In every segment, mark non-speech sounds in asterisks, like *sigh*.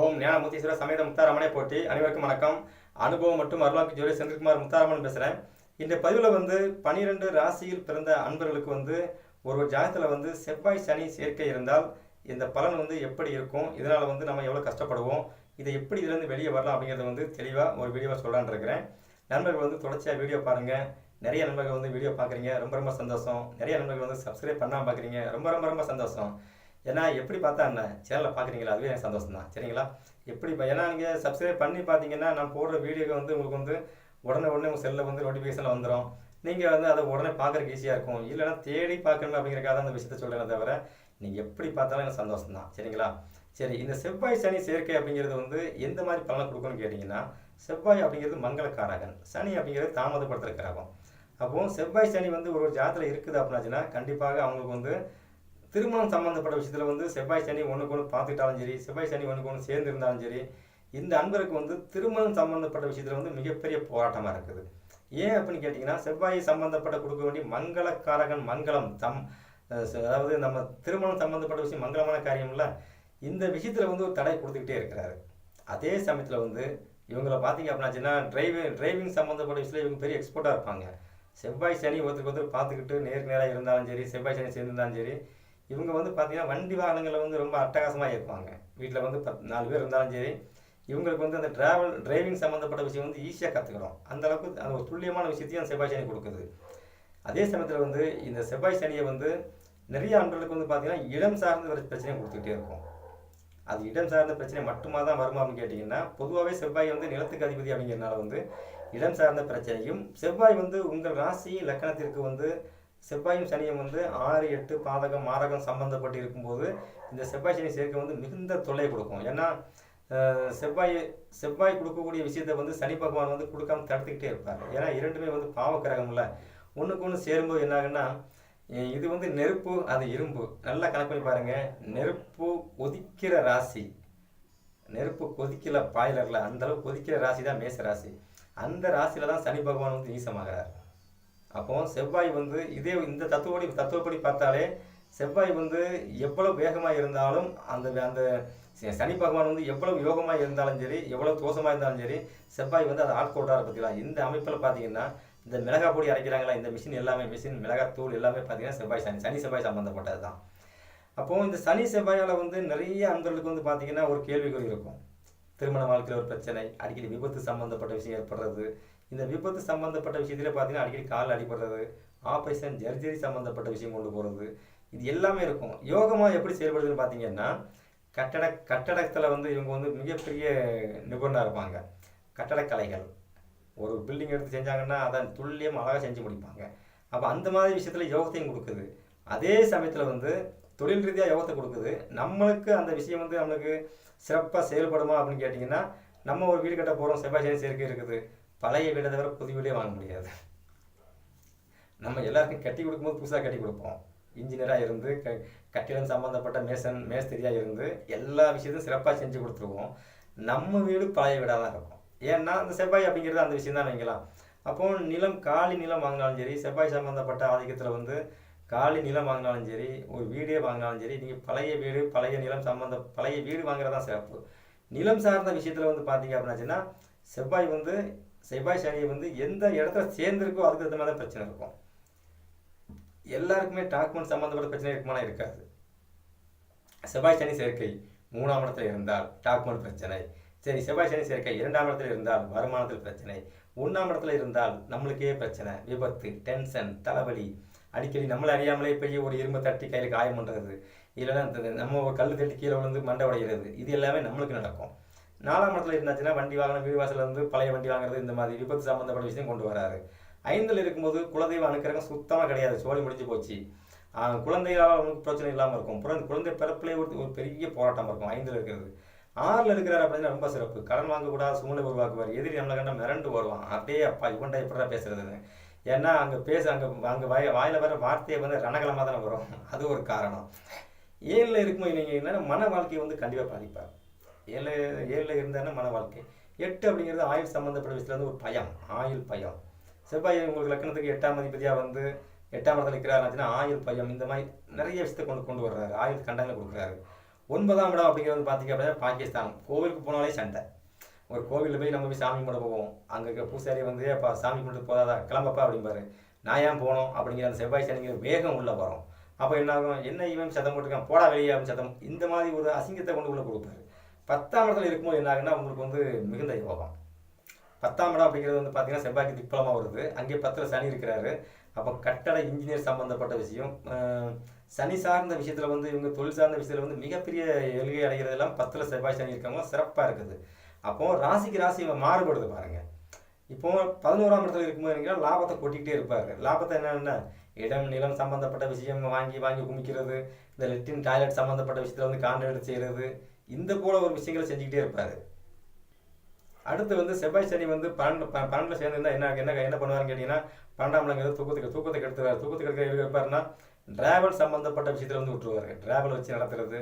ஓம் ஞானமுத்தீஸ்வர சமேத முத்தாரமனை போட்டி அனைவருக்கும் வணக்கம். அனுபவம் மற்றும் அருளாக்கு ஜோலி செந்தில்குமார் முத்தாரமன் பேசுகிறேன் இந்த பதிவில் வந்து பனிரெண்டு ராசியில் பிறந்த அன்பர்களுக்கு வந்து ஒரு ஜாதகத்தில் வந்து செவ்வாய் சனி சேர்க்கை இருந்தால் இந்த பலன் வந்து எப்படி இருக்கும்? இதனால் வந்து நம்ம எவ்வளோ கஷ்டப்படுவோம்? இதை எப்படி இதுலேருந்து வெளியே வரலாம் அப்படிங்கிறத வந்து தெளிவாக ஒரு வீடியோவை சொல்லலான்னு இருக்கிறேன். நண்பர்கள் வந்து தொடர்ச்சியாக வீடியோ பாருங்கள் நிறைய நண்பர்கள் வந்து வீடியோ பார்க்குறீங்க ரொம்ப ரொம்ப சந்தோஷம். நிறைய நண்பர்கள் வந்து சப்ஸ்கிரைப் பண்ணாமல் பார்க்குறீங்க ரொம்ப ரொம்ப ரொம்ப சந்தோஷம். ஏன்னா எப்படி பார்த்தா என்ன சேனலில் பார்க்குறீங்களா? அதுவே எனக்கு சந்தோஷம் தான் சரிங்களா? எப்படி ஏன்னா நீங்கள் சப்ஸ்கிரைப் பண்ணி பார்த்தீங்கன்னா நான் போடுற வீடியோக்கு வந்து உங்களுக்கு வந்து உடனே உடனே உங்கள் செல்லில் வந்து நோட்டிஃபிகேஷனில் வந்துடும் நீங்கள் வந்து அதை உடனே பார்க்குறக்கு ஈஸியாக இருக்கும். இல்லைன்னா தேடி பார்க்கணும் அப்படிங்கிறக்காக தான் அந்த விஷயத்த சொல்கிறேன் தவிர நீங்கள் எப்படி பார்த்தாலும் எனக்கு சந்தோஷம் தான் சரிங்களா? சரி இந்த செவ்வாய் சனி சேர்க்கை அப்படிங்கிறது வந்து எந்த மாதிரி பலனை கொடுக்கும்னு கேட்டிங்கன்னா செவ்வாய் அப்படிங்கிறது மங்களக்காரகன் சனி அப்படிங்கிறது தாமதப்படுத்துகிற கிரகம். அப்போது செவ்வாய் சனி வந்து ஒரு ஜாதத்தில் இருக்குது அப்படின்னாச்சுன்னா கண்டிப்பாக அவங்களுக்கு வந்து திருமணம் சம்மந்தப்பட்ட விஷயத்தில் வந்து செவ்வாய் சனி ஒன்றுக்கு ஒன்று பார்த்துக்கிட்டாலும் சரி செவ்வாய் சனி ஒன்றுக்கு ஒன்று சேர்ந்து இருந்தாலும் சரி இந்த அன்பருக்கு வந்து திருமணம் சம்மந்தப்பட்ட விஷயத்தில் வந்து மிகப்பெரிய போராட்டமாக இருக்குது. ஏன் அப்படின்னு கேட்டிங்கன்னா செவ்வாய் சம்மந்தப்பட்ட கொடுக்க வேண்டிய மங்களக்காரகன் மங்களம் தம் அதாவது நம்ம திருமணம் சம்மந்தப்பட்ட விஷயம் மங்களமான காரியம்ல இந்த விஷயத்தில் வந்து ஒரு தடை கொடுத்துக்கிட்டே இருக்கிறாரு. அதே சமயத்தில் வந்து இவங்களை பார்த்தீங்க அப்படின்னாச்சுன்னா டிரைவிங் டிரைவிங் சம்மந்தப்பட்ட விஷயத்தில் இவங்க பெரிய எக்ஸ்போர்ட்டாக இருப்பாங்க. செவ்வாய் சனி ஒருத்தருக்கு ஒருத்தர் பார்த்துக்கிட்டு நேருக்கு நேராக இருந்தாலும் சரி செவ்வாய் சனி சேர்ந்திருந்தாலும் சரி இவங்க வந்து பார்த்தீங்கன்னா வண்டி வாகனங்களில் வந்து ரொம்ப அட்டகாசமாக இருப்பாங்க வீட்டில் வந்து பத் நாலு பேர் இருந்தாலும் சரி இவங்களுக்கு வந்து அந்த டிராவல் டிரைவிங் சம்மந்தப்பட்ட விஷயம் வந்து ஈஸியாக கற்றுக்கிறோம் அந்தளவுக்கு அந்த ஒரு துல்லியமான விஷயத்தையும் செவ்வாய் சனி கொடுக்குது. அதே சமயத்தில் வந்து இந்த செவ்வாய் சனியை வந்து நிறைய ஆண்டுகளுக்கு வந்து பார்த்தீங்கன்னா இடம் சார்ந்த ஒரு பிரச்சனையை கொடுத்துக்கிட்டே இருக்கும். அது இடம் சார்ந்த பிரச்சனை மட்டுமா தான் வருமா அப்படின்னு கேட்டிங்கன்னா பொதுவாகவே செவ்வாய் வந்து நிலத்துக்கு அதிபதி அப்படிங்கிறனால வந்து இடம் சார்ந்த பிரச்சனையும் செவ்வாய் வந்து உங்கள் ராசி லக்கணத்திற்கு வந்து செவ்வாயும் சனியும் வந்து ஆறு எட்டு பாதகம் மாரகம் சம்பந்தப்பட்டு இருக்கும்போது இந்த செவ்வாய் சனி சேர்க்கை வந்து மிகுந்த தொல்லை கொடுக்கும். ஏன்னா செவ்வாய் செவ்வாய் கொடுக்கக்கூடிய விஷயத்தை வந்து சனி பகவான் வந்து கொடுக்காம தடுத்துக்கிட்டே இருப்பார். ஏன்னா இரண்டுமே வந்து பாவக்கிரகம்ல ஒன்றுக்கு ஒன்று சேரும்போது என்ன ஆகுன்னா இது வந்து நெருப்பு அது இரும்பு. நல்லா கணக்கு பண்ணி பாருங்க. நெருப்பு கொதிக்கிற ராசி. நெருப்பு கொதிக்கல பாயிலரில். அந்தளவு கொதிக்கிற ராசி தான் மேச ராசி. அந்த ராசியில தான் சனி பகவான் வந்து நீசமாகிறார். அப்போ செவ்வாய் வந்து இதே இந்த தத்துவப்படி தத்துவப்படி பார்த்தாலே செவ்வாய் வந்து எவ்வளவு வேகமாக இருந்தாலும் அந்த அந்த சனி பகவான் வந்து எவ்வளவு யோகமாக இருந்தாலும் சரி எவ்வளவு தோஷமாக இருந்தாலும் சரி செவ்வாய் வந்து அதை ஆட்கோட்டாக பார்த்தீங்களா இந்த அமைப்பில் பார்த்தீங்கன்னா இந்த மிளகாய் பொடி அரைக்கிறாங்களா இந்த மிஷின் எல்லாமே மிஷின் மிளகாய் தூள் எல்லாமே பார்த்தீங்கன்னா செவ்வாய் சனி சனி செவ்வாய் சம்மந்தப்பட்டது தான் அப்போது இந்த சனி செவ்வாயால் வந்து நிறைய அன்பர்களுக்கு வந்து பார்த்தீங்கன்னா ஒரு கேள்விக்குறி இருக்கும். திருமண வாழ்க்கையில் ஒரு பிரச்சனை அடிக்கடி விபத்து சம்மந்தப்பட்ட விஷயம் ஏற்படுறது இந்த விபத்து சம்பந்தப்பட்ட விஷயத்துல பார்த்தீங்கன்னா அடிக்கடி கால் அடிபடுறது ஆப்ரேஷன் ஜர்ஜரி சம்பந்தப்பட்ட விஷயம் கொண்டு போகிறது இது எல்லாமே இருக்கும். யோகமாக எப்படி செயல்படுதுன்னு பார்த்தீங்கன்னா கட்டட கட்டடத்தில் வந்து இவங்க வந்து மிகப்பெரிய நிபுணராக இருப்பாங்க. கட்டடக்கலைகள். ஒரு பில்டிங் எடுத்து செஞ்சாங்கன்னா அதை துல்லியம் அழகாக செஞ்சு முடிப்பாங்க. அப்போ அந்த மாதிரி விஷயத்தில் யோகத்தையும் கொடுக்குது. அதே சமயத்தில் வந்து தொழில் ரீதியாக யோகத்தை கொடுக்குது. நம்மளுக்கு அந்த விஷயம் வந்து நம்மளுக்கு சிறப்பாக செயல்படுமா அப்படின்னு கேட்டிங்கன்னா நம்ம ஒரு வீடு கட்ட போகிறோம் செவ்வாய் சேர்க்கை இருக்குது. பழைய வீடை தவிர புது வீடே வாங்க முடியாது. நம்ம எல்லாருக்கும் கட்டி கொடுக்கும்போது புதுசாக கட்டி கொடுப்போம். இன்ஜினியராக இருந்து க கட்டிடம் சம்மந்தப்பட்ட மேசன் மேஸ்திரியாக இருந்து எல்லா விஷயத்தையும் சிறப்பாக செஞ்சு கொடுத்துருவோம். நம்ம வீடு பழைய வீடாக தான் இருக்கும். ஏன்னா அந்த செவ்வாய் அப்படிங்கிறது அந்த விஷயம் தான் வைக்கலாம் அப்போ நிலம் காலி நிலம் வாங்கினாலும் சரி செவ்வாய் சம்மந்தப்பட்ட ஆதிக்கத்தில் வந்து காலி நிலம் வாங்கினாலும் சரி ஒரு வீடே வாங்கினாலும் சரி நீங்கள் பழைய வீடு பழைய நிலம் சம்மந்த பழைய வீடு வாங்குறது தான் சிறப்பு. நிலம் சார்ந்த விஷயத்தில் வந்து பார்த்தீங்க அப்படின்னாச்சுன்னா செவ்வாய் வந்து செவ்வாய் சனியை வந்து எந்த இடத்துல சேர்ந்துருக்கோ அதுக்கு தகுந்த மாதிரி தான் பிரச்சனை இருக்கும். எல்லாருக்குமே டாக்குமெண்ட் சம்மந்தப்பட்ட பிரச்சனை இருக்குமானா இருக்காது. செவ்வாய் சனி சேர்க்கை மூணாம் இடத்துல இருந்தால் டாக்குமெண்ட் பிரச்சனை. சரி செவ்வாய் சனி சேர்க்கை இரண்டாம் இடத்துல இருந்தால் வருமானத்தில் பிரச்சனை. ஒன்றாம் இடத்துல இருந்தால் நம்மளுக்கே பிரச்சனை. விபத்து டென்ஷன் தலைவலி. அடிக்கடி நம்மளை அறியாமலே போய் ஒரு இரும்பு தட்டி கையில் காயம் பண்ணுறது இல்லைன்னா இந்த- நம்ம கல் தட்டி கீழே விழுந்து மண்டை உடைகிறது இது எல்லாமே நம்மளுக்கு நடக்கும். நாலாம் இடத்துல இருந்தாச்சுன்னா வண்டி வாகனம் வீடு இருந்து பழைய வண்டி வாங்குறது இந்த மாதிரி விபத்து சம்மந்தப்பட்ட விஷயம் கொண்டு வராரு. ஐந்தில் இருக்கும்போது குலதெய்வ அனுக்கிரகம் சுத்தமாக கிடையாது. சோழி முடிஞ்சு போச்சு. குழந்தைகளால் அவனுக்கு பிரச்சனை இல்லாமல் இருக்கும். பிறந்த குழந்தை பிறப்பிலே ஒரு ஒரு பெரிய போராட்டம் இருக்கும். ஐந்தில் இருக்கிறது. ஆறில் இருக்கிறார் அப்படின்னா ரொம்ப சிறப்பு. கடன் வாங்கக்கூடாது சூழ்நிலை உருவாக்குவார். எதிரி நம்மளை கண்டா மிரண்டு வருவான். அப்படியே அப்பா இவன்டா எப்படா பேசுறதுன்னு ஏன்னா அங்கே பேச அங்கே அங்கே வாய வாயில் வர வார்த்தையை வந்து ரணகலமாக தானே வரும். அது ஒரு காரணம். ஏழில் இருக்கும்போது நீங்கள் என்னன்னா மன வாழ்க்கையை வந்து கண்டிப்பாக பாதிப்பார். ஏழு ஏழில் இருந்தாருன்னா மன வாழ்க்கை? எட்டு அப்படிங்கிறது ஆயுள் சம்மந்தப்பட்ட விஷயத்தில் வந்து ஒரு பயம் ஆயுள் பயம். செவ்வாய் உங்களுக்கு லக்கணத்துக்கு எட்டாம் அதிபதியாக வந்து எட்டாம் இடத்துல இருக்கிறாருச்சுன்னா ஆயுள் பயம் இந்த மாதிரி நிறைய விஷயத்தை கொண்டு கொண்டு வர்றாரு. ஆயுள் கண்டங்களை கொடுக்குறாரு. ஒன்பதாம் இடம் அப்படிங்கிறது வந்து பார்த்தீங்க அப்படின்னா பாகிஸ்தான். கோவிலுக்கு போனாலே சண்டை. ஒரு கோவிலில் போய் நம்ம போய் சாமி கும்பிட போவோம். அங்கே பூசாரி வந்து அப்பா சாமி கும்பிட்டு போதாதா? கிளம்பப்பா அப்படிம்பாரு. நான் ஏன் போனோம் அப்படிங்கிற அந்த செவ்வாய் சனிங்கிற வேகம் உள்ளே வரும். அப்போ என்ன ஆகும் என்ன இவன் சத்தம் போட்டுருக்கான்? போடா வெளியே அப்படின்னு சத்தம். இந்த மாதிரி ஒரு அசிங்கத்தை கொண்டு உள்ள கொடுப்பாரு. பத்தாம் இடத்துல இருக்கும்போது என்ன ஆகுன்னா உங்களுக்கு வந்து மிகுந்த யோகம். பத்தாம் இடம் அப்படிங்கிறது வந்து பார்த்தீங்கன்னா செவ்வாய்க்கு திப்பலமாக வருது. அங்கே பத்தில் சனி இருக்கிறாரு. அப்போ கட்டட இன்ஜினியர் சம்மந்தப்பட்ட விஷயம். சனி சார்ந்த விஷயத்தில் வந்து இவங்க தொழில் சார்ந்த விஷயத்தில் வந்து மிகப்பெரிய எழுகை அடைகிறதெல்லாம் பத்தில் செவ்வாய் சனி இருக்கவங்க சிறப்பாக இருக்குது. அப்போது ராசிக்கு ராசி மாறுபடுது பாருங்கள் இப்போ பதினோராம் இடத்துல இருக்கும்போது என்னன்னா லாபத்தை கொட்டிக்கிட்டே இருப்பார். லாபத்தை என்னென்ன இடம் நிலம் சம்பந்தப்பட்ட விஷயம் வாங்கி வாங்கி குமிக்கிறது இந்த லெட்டின் டாய்லெட் சம்பந்தப்பட்ட விஷயத்தில் வந்து கான்ட்ராக்ட் செய்கிறது இந்த போல ஒரு விஷயங்களை செஞ்சுக்கிட்டே இருப்பார். அடுத்து வந்து செவ்வாய் சனி வந்து பன்னெண்டு ப- பன்னெண்டுல சேர்ந்துருந்தா என்ன என்ன என்ன பண்ணுவாருன்னு கேட்டிங்கன்னா பன்னெண்டாம் இடங்கிறது தூக்கத்துக்கு தூக்கத்துக்கு எடுத்துவார் தூக்கத்துக்கு எடுக்க எதுக்கு இருப்பாருன்னா டிராவல் சம்மந்தப்பட்ட விஷயத்தில் வந்து விட்டுருவாரு. டிராவல் வச்சு நடத்துறது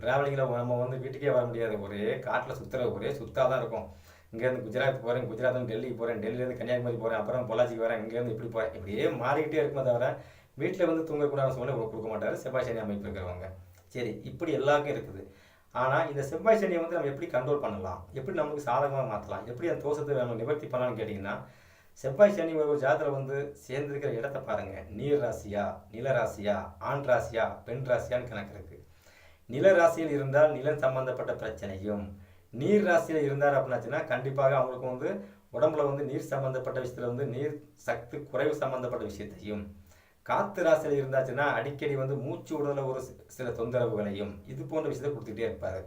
டிராவலிங்கில் நம்ம வந்து வீட்டுக்கே வர முடியாது. ஒரே காட்டில் சுற்றுற ஒரே சுத்தாக தான் இருக்கும். இங்கேருந்து குஜராத் போகிறேன் குஜராத்லேருந்து டெல்லிக்கு போகிறேன் டெல்லியிலேருந்து கன்னியாகுமரி போகிறேன் அப்புறம் பொள்ளாச்சிக்கு வரேன் இங்கேருந்து இப்படி போகிறேன் இப்படியே மாறிக்கிட்டே இருக்குமே தவிர வீட்டில் வந்து தூங்கக்கூடாத சூழ்நிலை கொடுக்க மாட்டார். செவ்வாய் சனி அமைப்பு இருக்கிறவங்க. சரி இப்படி எல்லாருக்கும் இருக்குது. ஆனால் இந்த செவ்வாய் சனியை வந்து நம்ம எப்படி கண்ட்ரோல் பண்ணலாம்? எப்படி நமக்கு சாதகமாக மாற்றலாம் எப்படி அந்த தோஷத்தை நம்ம நிவர்த்தி பண்ணலாம்னு கேட்டிங்கன்னா செவ்வாய் சனி ஒரு ஜாதத்தில் வந்து சேர்ந்திருக்கிற இடத்த பாருங்கள் நீர் ராசியா நில ராசியா ஆண் ராசியா பெண் ராசியான்னு கணக்கு இருக்குது நில ராசியில் இருந்தால் நிலம் சம்பந்தப்பட்ட பிரச்சனையும் நீர் ராசியில் இருந்தார் அப்படின்னாச்சுன்னா கண்டிப்பாக அவங்களுக்கு வந்து உடம்புல வந்து நீர் சம்பந்தப்பட்ட விஷயத்தில் வந்து நீர் சக்தி குறைவு சம்பந்தப்பட்ட விஷயத்தையும் காத்து ராசியில் இருந்தாச்சுன்னா அடிக்கடி வந்து மூச்சு உடல ஒரு சில தொந்தரவுகளையும் இது போன்ற விஷயத்தை கொடுத்துக்கிட்டே இருப்பார்.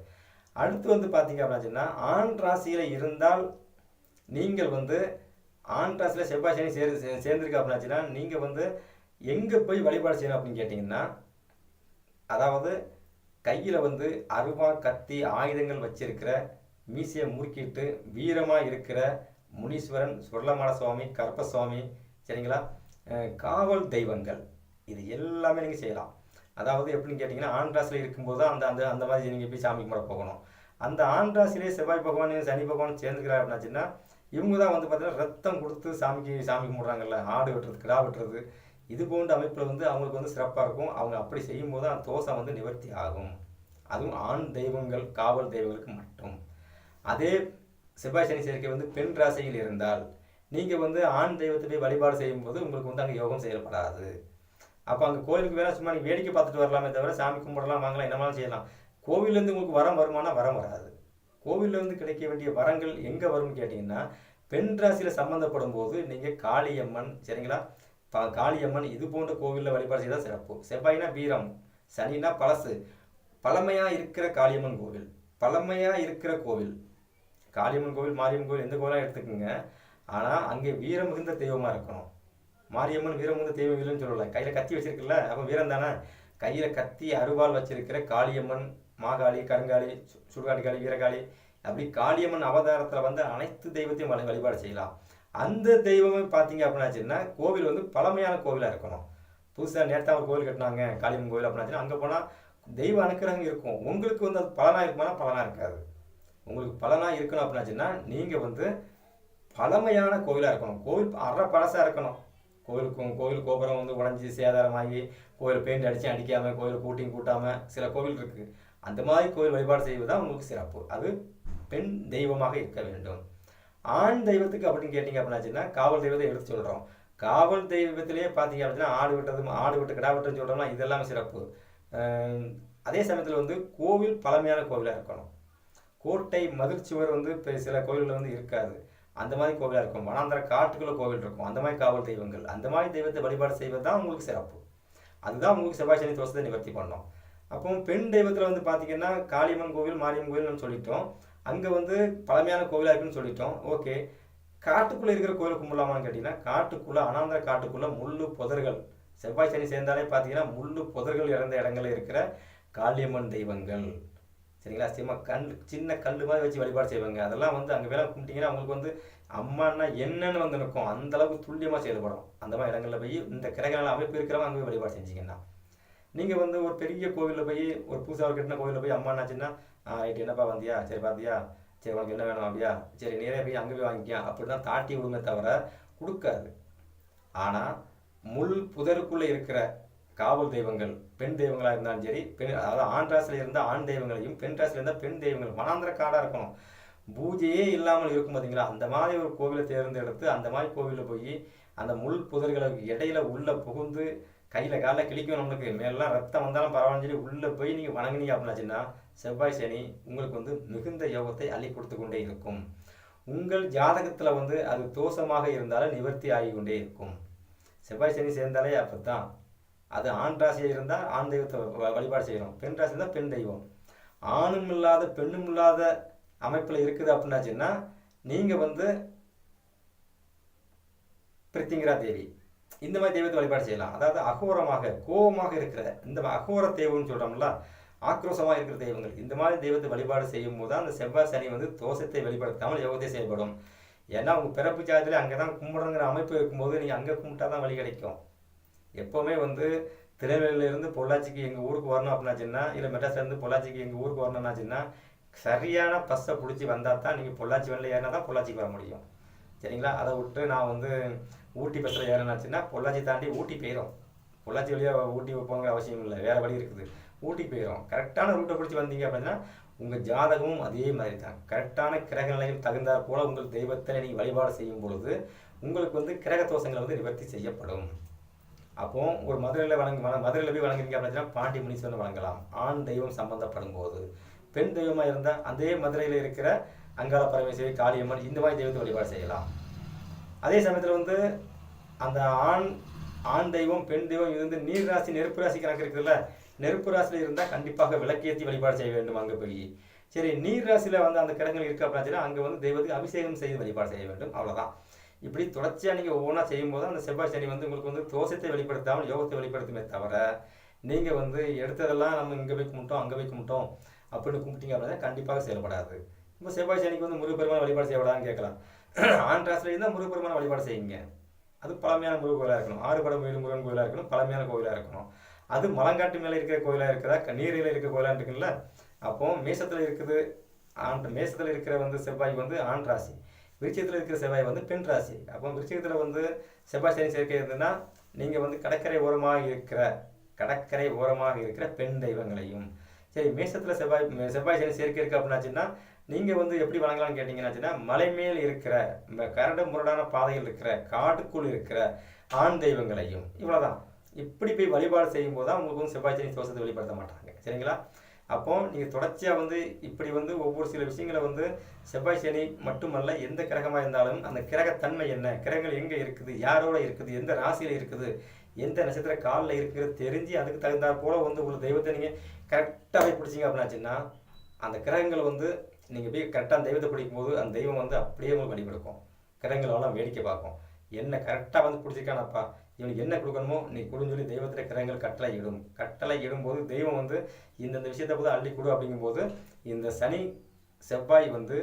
அடுத்து வந்து பார்த்தீங்க அப்படின்னாச்சுன்னா ஆண் ராசியில் இருந்தால் நீங்கள் வந்து ஆண் ராசியில் செவ்வாய் சனி சேர் சேர்ந்துருக்கு அப்படின்னாச்சுன்னா நீங்கள் வந்து எங்கே போய் வழிபாடு செய்யணும் அப்படின்னு கேட்டிங்கன்னா அதாவது கையில் வந்து அருவா கத்தி ஆயுதங்கள் வச்சிருக்கிற மீசையை முறுக்கிட்டு வீரமாக இருக்கிற முனீஸ்வரன் சுரளமாட சுவாமி கருப்பசுவாமி சரிங்களா? காவல் தெய்வங்கள். இது எல்லாமே நீங்கள் செய்யலாம். அதாவது எப்படின்னு கேட்டிங்கன்னா ஆண் ராசியில் இருக்கும்போது தான் அந்த அந்த அந்த மாதிரி நீங்கள் போய் சாமி கும்பிட போகணும். அந்த ஆண் செவ்வாய் பகவான் சனி பகவான் சேர்ந்துக்கிறார் அப்படின்னாச்சுன்னா இவங்க தான் வந்து பார்த்தீங்கன்னா ரத்தம் கொடுத்து சாமிக்கு சாமி கும்பிட்றாங்கல்ல ஆடு வெட்டுறது கிடா வெட்டுறது இது போன்ற அமைப்பில் வந்து அவங்களுக்கு வந்து சிறப்பாக இருக்கும். அவங்க அப்படி செய்யும்போது அந்த தோஷம் வந்து நிவர்த்தி ஆகும். அதுவும் ஆண் தெய்வங்கள் காவல் தெய்வங்களுக்கு மட்டும். அதே செவ்வாய் சனி சேர்க்கை வந்து பெண் ராசியில் இருந்தால் நீங்கள் வந்து ஆண் தெய்வத்தை போய் வழிபாடு செய்யும்போது உங்களுக்கு வந்து அங்கே யோகம் செயல்படாது அப்போ அங்கே கோயிலுக்கு வேலை சும்மா நீங்கள் வேடிக்கை பார்த்துட்டு வரலாமே தவிர சாமி கும்பிடலாம் வாங்கலாம் என்னமாலும் செய்யலாம். கோவிலேருந்து உங்களுக்கு வரம் வருமானா வரம் வராது. கோவிலேருந்து கிடைக்க வேண்டிய வரங்கள் எங்கே வரும்னு கேட்டிங்கன்னா பெண் ராசியில் சம்மந்தப்படும் போது நீங்கள் காளியம்மன் சரிங்களா? பா காளியம்மன் இது போன்ற கோவிலில் வழிபாடு செய்தால் சிறப்பு. செவ்வாய்னா வீரம் சனினா பழசு. பழமையாக இருக்கிற காளியம்மன் கோவில். பழமையாக இருக்கிற கோவில். காளியம்மன் கோவில் மாரியம்மன் கோவில் எந்த கோவிலாக எடுத்துக்கோங்க. ஆனால் அங்கே வீரம் மிகுந்த தெய்வமாக இருக்கணும். மாரியம்மன் வீரம் மிகுந்த தெய்வம் இல்லைன்னு சொல்லலை. கையில் கத்தி வச்சிருக்குல்ல அப்போ வீரம் தானே? கையில் கத்தி அருவாள் வச்சிருக்கிற காளியம்மன் மாகாளி கருங்காளி சு- சுடுகாட்டு காளி வீரகாளி அப்படி காளியம்மன் அவதாரத்தில் வந்து அனைத்து தெய்வத்தையும் வழி- வழிபாடு செய்யலாம். அந்த தெய்வமே பார்த்தீங்க அப்படின்னாச்சுன்னா கோவில் வந்து பழமையான கோவிலாக இருக்கணும். புதுசாக நேரத்தா ஒரு கோவில் கட்டினாங்க காளியம்மன் கோவில் அப்படின்னாச்சுன்னா அங்கே போனால் தெய்வ அனுக்கிரகம் இருக்கும். உங்களுக்கு வந்து அது பலனாக இருக்குமானா பலனாக இருக்காது. உங்களுக்கு பலனாக இருக்கணும் அப்படின்னாச்சுன்னா நீங்கள் வந்து பழமையான கோவிலாக இருக்கணும். கோவில் அரை பழசாக இருக்கணும். கோவிலுக்கும் கோவில் கோபுரம் வந்து உடஞ்சி சேதாரமாகி கோவில் பெயிண்ட் அடித்து அடிக்காமல் கோவில் கூட்டியும் கூட்டாமல் சில கோவில் இருக்குது அந்த மாதிரி கோவில் வழிபாடு செய்வது தான் உங்களுக்கு சிறப்பு. அது பெண் தெய்வமாக இருக்க வேண்டும். ஆண் தெய்வத்துக்கு அப்படின்னு கேட்டிங்க அப்படின்னாச்சுன்னா காவல் தெய்வத்தை எடுத்து சொல்கிறோம் காவல் தெய்வத்திலேயே பார்த்தீங்க அப்படின்னா ஆடு விட்டது ஆடு விட்டு கிடா விட்டுன்னு சொல்கிறோம்னா இதெல்லாம் சிறப்பு. அதே சமயத்தில் வந்து கோவில் பழமையான கோவிலாக இருக்கணும். கோட்டை மதிர்ச்சுவர் வந்து இப்போ சில கோவில்கள் வந்து இருக்காது. அந்த மாதிரி கோவிலாக இருக்கும். வனாந்தர காட்டுக்குள்ள கோவில் இருக்கும். அந்த மாதிரி காவல் தெய்வங்கள் அந்த மாதிரி தெய்வத்தை வழிபாடு செய்வது தான் உங்களுக்கு சிறப்பு. அதுதான் உங்களுக்கு செவ்வாய் சனி தோஷத்தை நிவர்த்தி பண்ணோம். அப்போ பெண் தெய்வத்தில் வந்து பார்த்தீங்கன்னா காளியம்மன் கோவில் மாரியம்மன் கோவில் நம்ம சொல்லிட்டோம். அங்கே வந்து பழமையான கோவிலாக இருக்குன்னு சொல்லிட்டோம். ஓகே. காட்டுக்குள்ளே இருக்கிற கோவில் கும்பிடலாமான்னு கேட்டிங்கன்னா காட்டுக்குள்ளே அனாந்திர காட்டுக்குள்ளே முள்ளு புதர்கள் செவ்வாய் சனி சேர்ந்தாலே பார்த்தீங்கன்னா முள்ளு புதர்கள் இறந்த இடங்களில் இருக்கிற காளியம்மன் தெய்வங்கள். சரிங்களா? சிம்ம கல் சின்ன கல் மாதிரி வச்சு வழிபாடு செய்வாங்க. அதெல்லாம் வந்து அங்கே வேலை கும்பிட்டீங்கன்னா அவங்களுக்கு வந்து அம்மான்னா என்னன்னு வந்து நிற்கும். அந்த அளவுக்கு துல்லியமாக செயல்படும் அந்த மாதிரி இடங்களில் போய் இந்த கிரகங்கள் அமைப்பு இருக்கிறவங்க அங்கே போய் வழிபாடு செஞ்சிங்கன்னா. நீங்கள் வந்து ஒரு பெரிய கோவிலில் போய் ஒரு புதுசாக ஒரு கட்டின கோவிலில் போய் அம்மானாச்சுன்னா ரைட் என்னப்பா வந்தியா? சரி பார்த்தியா சரி உனக்கு என்ன வேணும் அப்படியா? சரி நேரே போய் அங்கே போய் வாங்கிக்கியா அப்படி தான் தாட்டி விடுமே தவிர கொடுக்காது. ஆனால் முள் புதருக்குள்ளே இருக்கிற காவல் தெய்வங்கள் பெண் தெய்வங்களாக இருந்தாலும் சரி பெண் அதாவது ஆண் ராசியில் இருந்தால் ஆண் தெய்வங்களையும் பெண் ராசியில் இருந்தால் பெண் தெய்வங்கள் வனாந்திர காடாக இருக்கணும். பூஜையே இல்லாமல் இருக்கும் பார்த்தீங்களா அந்த மாதிரி ஒரு கோவிலை தேர்ந்தெடுத்து அந்த மாதிரி கோவிலில் போய் அந்த முள் புதர்களுக்கு இடையில உள்ளே புகுந்து கையில் காலில் கிழிக்கும் நம்மளுக்கு. மேலாம் ரத்தம் வந்தாலும் பரவாயில்ல சொல்லி உள்ளே போய் நீங்கள் வணங்குனீங்க அப்படின்னாச்சுன்னா செவ்வாய் சனி உங்களுக்கு வந்து மிகுந்த யோகத்தை அள்ளி கொடுத்து கொண்டே இருக்கும். உங்கள் ஜாதகத்தில் வந்து அது தோஷமாக இருந்தாலும் நிவர்த்தி ஆகி கொண்டே இருக்கும். செவ்வாய் சனி சேர்ந்தாலே அப்போ தான் அது ஆண் ராசியாக இருந்தால் ஆண் தெய்வத்தை வ- வழிபாடு செய்யணும். பெண் ராசி இருந்தால் பெண் தெய்வம். ஆணும் இல்லாத பெண்ணும் இல்லாத அமைப்பில் இருக்குது அப்படின்னாச்சுன்னா நீங்கள் வந்து பிரித்திங்கிரா தேவி. இந்த மாதிரி தெய்வத்தை வழிபாடு செய்யலாம். அதாவது அகோரமாக கோபமாக இருக்கிற இந்த அகோர தெய்வம்னு சொல்கிறோம்ல ஆக்ரோஷமாக இருக்கிற தெய்வங்கள் இந்த மாதிரி தெய்வத்தை வழிபாடு செய்யும் போது அந்த செவ்வாய் சனி வந்து தோஷத்தை வெளிப்படுத்தாமல் யோகத்தை செயல்படும் ஏன்னா உங்கள் பிறப்பு ஜாதத்தில் அங்கே தான் கும்பிடணுங்கிற அமைப்பு இருக்கும்போது நீங்கள் அங்கே கும்பிட்டா தான் வழி கிடைக்கும். எப்போவுமே வந்து திருநெல்வேலியிலேருந்து பொள்ளாச்சிக்கு எங்கள் ஊருக்கு வரணும் அப்படின்னாச்சுன்னா இல்லை மெட்ராஸ்லேருந்து பொள்ளாச்சிக்கு எங்கள் ஊருக்கு வரணும்னாச்சுன்னா சரியான பஸ்ஸை பிடிச்சி வந்தால் தான் நீங்கள் பொள்ளாச்சி வண்டியில் ஏறினா தான் பொள்ளாச்சிக்கு வர முடியும். சரிங்களா? அதை விட்டு நான் வந்து ஊட்டி பஸ்ஸில் ஏறினாச்சுன்னா பொள்ளாச்சி தாண்டி ஊட்டி போயிடும் பொள்ளாச்சி வழியாக ஊட்டி போங்கிற அவசியம் இல்லை. வேறு வழி இருக்குது. ஊட்டி போயிடும் கரெக்டான ரூட்டை பிடிச்சி வந்தீங்க அப்படின்னா உங்கள் ஜாதகமும் அதே மாதிரி தான். கரெக்டான கிரக நிலையும் தகுந்தாற் போல் உங்கள் தெய்வத்தை நீங்கள் வழிபாடு செய்யும் பொழுது உங்களுக்கு வந்து கிரக தோஷங்களை வந்து நிவர்த்தி செய்யப்படும். அப்போ ஒரு மதுரையில் வணங்க மதுரையில் போய் வணங்குறீங்க அப்படின்னா பாண்டி முனீஸ்வரன் வணங்கலாம். ஆண் தெய்வம் சம்பந்தப்படும் போது பெண் தெய்வமாக இருந்தால் அதே மதுரையில் இருக்கிற அங்காள பரமேஸ்வரி காளியம்மன் இந்த மாதிரி தெய்வத்தை வழிபாடு செய்யலாம். அதே சமயத்தில் வந்து அந்த ஆண் ஆண் தெய்வம் பெண் தெய்வம் இது வந்து நீர் ராசி நெருப்பு ராசி கணக்கு இருக்குதுல்ல? நெருப்பு ராசியில் இருந்தால் கண்டிப்பாக விளக்கேற்றி வழிபாடு செய்ய வேண்டும் அங்கே போய் சரி நீர் ராசியில் வந்து அந்த கிடங்கள் இருக்கு அப்படின்னா அங்கே வந்து தெய்வத்துக்கு அபிஷேகம் செய்து வழிபாடு செய்ய வேண்டும். அவ்வளோதான் இப்படி தொடர்ச்சியாக நீங்கள் ஒவ்வொன்றா செய்யும்போது அந்த செவ்வாய் சனி வந்து உங்களுக்கு வந்து தோஷத்தை வெளிப்படுத்தாமல் யோகத்தை வெளிப்படுத்துமே தவிர நீங்கள் வந்து எடுத்ததெல்லாம் நம்ம இங்கே போய் கும்பிட்டோம் அங்கே போய் கும்பிட்டோம் அப்படின்னு கும்பிட்டீங்க அப்படின்னா கண்டிப்பாக செயல்படாது. இப்போ செவ்வாய் சனிக்கு வந்து முருகப்பெருமான வழிபாடு செய்யப்படாதுன்னு கேட்கலாம். *clears throat* ஆண் ராசியில் இருந்தால் முருகப்பெருமான வழிபாடு செய்யுங்க. அது பழமையான முருகன் கோயிலாக இருக்கணும். ஆறுபடம் கோயில் முருகன் கோயிலாக இருக்கணும் பழமையான கோயிலாக இருக்கணும். அது மலங்காட்டு மேலே இருக்கிற கோயிலாக இருக்கிறதா கண்ணீரில் நீரில் இருக்கிற கோயிலாக இருக்குல்ல அப்போ மேசத்தில் இருக்குது ஆண் மேசத்தில் இருக்கிற வந்து செவ்வாய் வந்து ஆண் ராசி. விருச்சிகத்தில் இருக்கிற செவ்வாய் வந்து பெண் ராசி. அப்போ விருச்சிகத்தில் வந்து செவ்வாய் சனி சேர்க்கை இருந்ததுன்னா நீங்கள் வந்து கடற்கரை ஓரமாக இருக்கிற கடற்கரை ஓரமாக இருக்கிற பெண் தெய்வங்களையும். சரி மேசத்தில் செவ்வாய் செவ்வாய் சனி சேர்க்கை இருக்கு அப்படின்னாச்சுன்னா நீங்கள் வந்து எப்படி வணங்கலாம்னு கேட்டிங்கன்னாச்சுன்னா மலை மேல் இருக்கிற ம- கரடு முரடான பாதையில் இருக்கிற காட்டுக்குள் இருக்கிற ஆண் தெய்வங்களையும். இவ்வளோதான் இப்படி போய் வழிபாடு செய்யும் போது தான் உங்களுக்கு வந்து செவ்வாய் சனி தோஷத்தை வெளிப்படுத்த மாட்டாங்க. சரிங்களா? அப்போ நீங்கள் தொடர்ச்சியாக வந்து இப்படி வந்து ஒவ்வொரு சில விஷயங்களை வந்து செவ்வாய் சனி மட்டுமல்ல எந்த கிரகமாக இருந்தாலும் அந்த கிரகத்தன்மை என்ன? கிரகங்கள் எங்கே இருக்குது? யாரோட இருக்குது? எந்த ராசியில் இருக்குது? எந்த நட்சத்திர காலில் இருக்கிறது தெரிஞ்சு அதுக்கு தகுந்தாற் போல் வந்து ஒரு தெய்வத்தை நீங்கள் கரெக்டாக போய் பிடிச்சிங்க அப்படின்னாச்சுன்னா அந்த கிரகங்கள் வந்து நீங்கள் போய் கரெக்டாக அந்த தெய்வத்தை பிடிக்கும்போது அந்த தெய்வம் வந்து அப்படியே உங்களுக்கு வழிபடுக்கும். கிரகங்களெல்லாம் வேடிக்கை பார்க்கும். என்ன கரெக்டாக வந்து பிடிச்சிருக்கானப்பா? இவனுக்கு என்ன கொடுக்கணுமோ நீ கொடுன்னு சொல்லி தெய்வத்தில் கிரகங்கள் கட்டளை இடும் கட்டளை இடும்போது தெய்வம் வந்து இந்தந்த விஷயத்தை போது அள்ளி கொடு அப்படிங்கும்போது இந்த சனி செவ்வாய் வந்து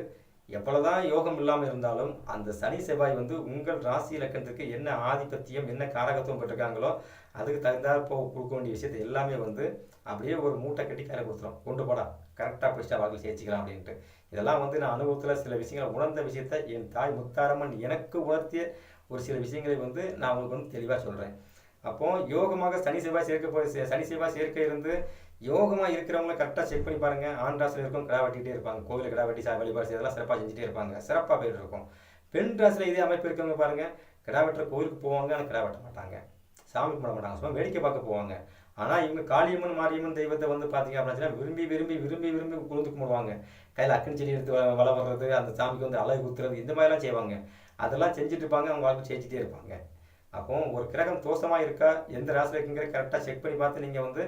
எவ்வளோதான் யோகம் இல்லாமல் இருந்தாலும் அந்த சனி செவ்வாய் வந்து உங்கள் ராசி இலக்கணத்துக்கு என்ன ஆதிபத்தியம் என்ன காரகத்துவம் பெற்றிருக்காங்களோ அதுக்கு தகுந்தாற் போ கொடுக்க வேண்டிய விஷயத்தை எல்லாமே வந்து அப்படியே ஒரு மூட்டை கட்டி கையில் கொடுத்துரும். கொண்டு போடா. கரெக்டாக பிடிச்சா வாக்கில் சேர்த்துக்கலாம் அப்படின்ட்டு. இதெல்லாம் வந்து நான் அனுபவத்தில் சில விஷயங்களை உணர்ந்த விஷயத்தை என் தாய் முத்தாரம்மன் எனக்கு உணர்த்திய ஒரு சில விஷயங்களை வந்து நான் உங்களுக்கு வந்து தெளிவாக சொல்கிறேன் அப்போ யோகமாக சனி செவ்வாய் சேர்க்க சே- சனி செவ்வாய் சேர்க்க இருந்து யோகமாக இருக்கிறவங்கள கரெக்டாக செக் பண்ணி பாருங்கள் ஆண் ராசியில் இருக்கும் கிடா வெட்டிகிட்டே இருப்பாங்க. கோவில் கிடா வெட்டி சா வழிபாடு இதெல்லாம் சிறப்பாக செஞ்சுட்டே இருப்பாங்க. சிறப்பாக போயிட்டு இருக்கும். பெண் ராசியில் இதே அமைப்பு இருக்கவங்க பாருங்கள் கிடா வெட்டுற கோவிலுக்கு போவாங்க ஆனால் கிடா வெட்ட மாட்டாங்க. சாமி கும்பிட மாட்டாங்க. சும்மா வேடிக்கை பார்க்க போவாங்க. ஆனால் இவங்க காளியம்மன் மாரியம்மன் தெய்வத்தை வந்து பார்த்தீங்க அப்படின்னா விரும்பி விரும்பி விரும்பி விரும்பி குளிர்ந்து கும்பிடுவாங்க. கையில் அக்கன் செடி எடுத்து வள வர்றது அந்த சாமிக்கு வந்து அழகு குத்துறது இந்த மாதிரிலாம் செய்வாங்க. அதெல்லாம் செஞ்சுட்டு இருப்பாங்க அவங்க வாழ்க்கை ஜெயிச்சுட்டே இருப்பாங்க. அப்போ ஒரு கிரகம் தோஷமாக இருக்கா எந்த ராசியில் இருக்குங்கிற கரெக்டாக செக் பண்ணி பார்த்து நீங்கள் வந்து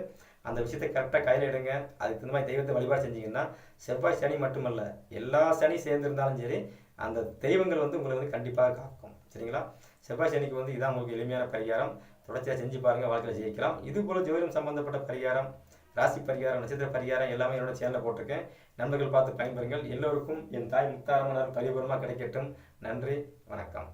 அந்த விஷயத்தை கரெக்டாக கையில் எடுங்க. அதுக்கு தகுந்த மாதிரி தெய்வத்தை வழிபாடு செஞ்சீங்கன்னா செவ்வாய் சனி மட்டுமல்ல எல்லா சனி சேர்ந்துருந்தாலும் சரி அந்த தெய்வங்கள் வந்து உங்களை வந்து கண்டிப்பாக காக்கும். சரிங்களா? செவ்வாய் சனிக்கு வந்து இதான் உங்களுக்கு எளிமையான பரிகாரம். தொடர்ச்சியாக செஞ்சு பாருங்கள் வாழ்க்கையில் ஜெயிக்கலாம். இது போல் ஜோதிடம் சம்பந்தப்பட்ட பரிகாரம் ராசி பரிகாரம் நட்சத்திர பரிகாரம் எல்லாமே என்னோட சேனலில் போட்டிருக்கேன். நண்பர்கள் பார்த்து பயன்பெறுங்கள். எல்லோருக்கும் என் தாய் முத்தாரமனார் பரிபூர்ணமாக கிடைக்கட்டும். நன்றி வணக்கம்.